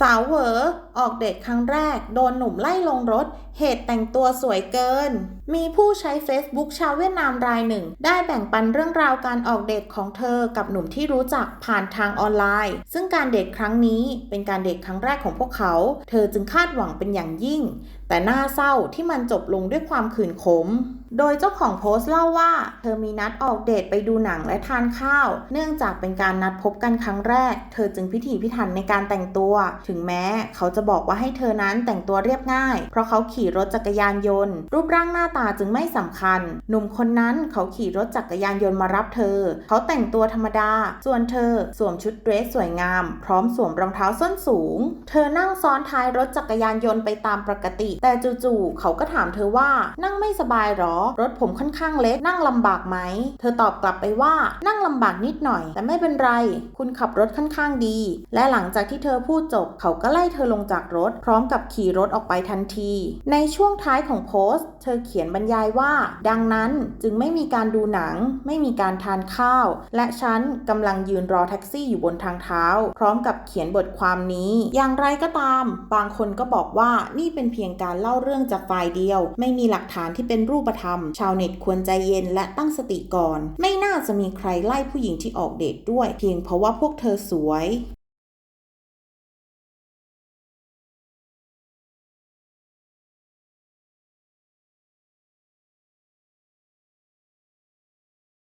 สาวเหวอออกเดทครั้งแรก โดนหนุ่มไล่ลงรถ เหตุแต่งตัวสวยเกิน มีผู้ใช้ Facebook ชาวเวียดนามรายหนึ่ง ได้แบ่งปันเรื่องราวการออกเดทของเธอกับหนุ่มที่รู้จักผ่านทางออนไลน์ ซึ่งการเดทครั้งนี้เป็นการเดทครั้งแรกของพวกเขา เธอจึงคาดหวังเป็นอย่างยิ่ง แต่น่าเศร้าที่มันจบลงด้วยความขื่นขมโดยเจ้าของโพสต์เล่าว่า เธอมีนัดออกเดทไปดูหนังและทานข้าว เนื่องจากเป็นการนัดพบกันครั้งแรก เธอจึงพิถีพิถันในการแต่งตัวถึงแม้เขาจะบอกว่าให้เธอนั้นแต่งตัวเรียบง่าย เพราะเขาขี่รถจักรยานยนต์ รูปร่างหน้าตาจึงไม่สำคัญ หนุ่มคนนั้นเขาขี่รถจักรยานยนต์มารับเธอ เขาแต่งตัวธรรมดา ส่วนเธอสวมชุดเดรสสวยงาม พร้อมสวมรองเท้าส้นสูง เธอนั่งซ้อนท้ายรถจักรยานยนต์ไปตามปกติ แต่จู่ๆเขาก็ถามเธอว่านั่งไม่สบายหรอ รถผมค่อนข้างเล็กนั่งลำบากไหม เธอตอบกลับไปว่านั่งลำบากนิดหน่อย แต่ไม่เป็นไร คุณขับรถค่อนข้างดี และหลังจากที่เธอพูดจบเขาก็ไล่เธอลงจากรถ พร้อมกับขี่รถออกไปทันที ในช่วงท้ายของโพสต์ เธอเขียนบรรยายว่า ดังนั้นจึงไม่มีการดูหนัง ไม่มีการทานข้าว และฉันกำลังยืนรอแท็กซี่อยู่บนทางเท้า พร้อมกับเขียนบทความนี้ อย่างไรก็ตาม บางคนก็บอกว่านี่เป็นเพียงการเล่าเรื่องจากฝ่ายเดียว ไม่มีหลักฐานที่เป็นรูปธรรม ชาวเน็ตควรใจเย็นและตั้งสติก่อน ไม่น่าจะมีใครไล่ผู้หญิงที่ออกเดทด้วย เพียงเพราะว่าพวกเธอสวย